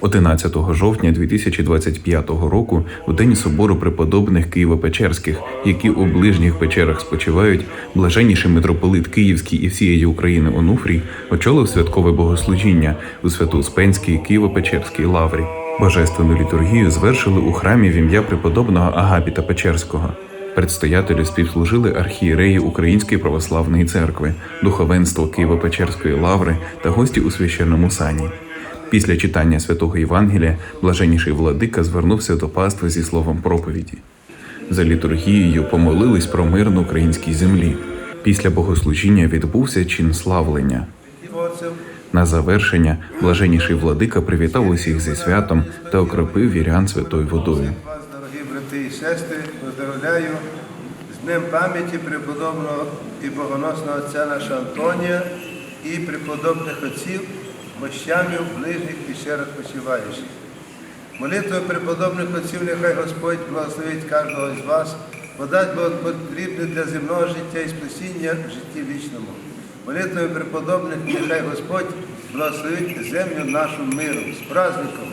11 жовтня 2025 року, у день собору преподобних Києво-Печерських, які у ближніх печерах спочивають, блаженніший митрополит Київський і всієї України Онуфрій очолив святкове богослужіння у Свято-Успенській Києво-Печерській лаврі. Божественну літургію звершили у храмі в ім'я преподобного Агапіта Печерського. Предстоятелю співслужили архієреї Української православної церкви, духовенство Києво-Печерської лаври та гості у священному сані. Після читання святого Євангелія блаженніший владика звернувся до пастви зі словом проповіді. За літургією помолились про мир на українській землі. Після богослужіння відбувся чин славлення. На завершення блаженніший владика привітав усіх зі святом та окропив вірян святою водою. Вас, дорогі брати і сестри, поздравляю з Днем пам'яті преподобного і богоносного отця нашого Антонія і преподобних отців, мощами ближніх пещерах почуваючих. Молитвою преподобних отців нехай Господь благословить кожного з вас, подасть Бог потрібне для земного життя і спасіння в житті вічному. Молитвою преподобних нехай Господь благословить землю нашу миром з праздником.